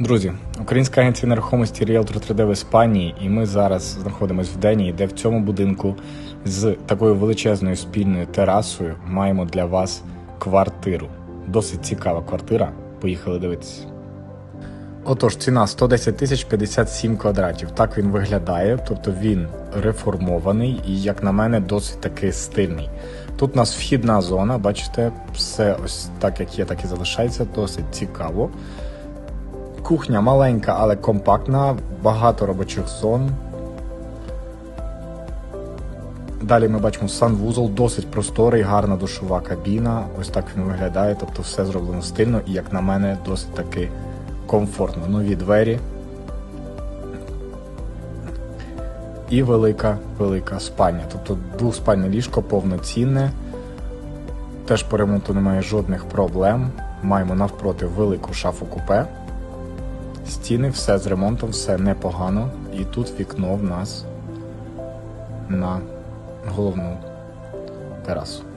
Друзі, українська агенція нерухомості Realtor 3D в Іспанії, і ми зараз знаходимося в Денії, де в цьому будинку з такою величезною спільною терасою маємо для вас квартиру. Досить цікава квартира. Поїхали дивитися. Отож, ціна 110 тисяч 57 квадратів. Так він виглядає, тобто він реформований і, як на мене, досить таки стильний. Тут у нас вхідна зона, бачите, все ось так, як є, так і залишається, досить цікаво. Кухня маленька, але компактна, багато робочих зон. Далі ми бачимо санвузол, досить просторий, гарна душова кабіна. Ось так він виглядає, тобто все зроблено стильно і, як на мене, досить таки комфортно. Нові двері. І велика, велика спальня. Тобто двохспальне ліжко повноцінне. Теж по ремонту немає жодних проблем. Маємо навпроти велику шафу купе. Стіни, все з ремонтом, все непогано. І тут вікно в нас на головну терасу.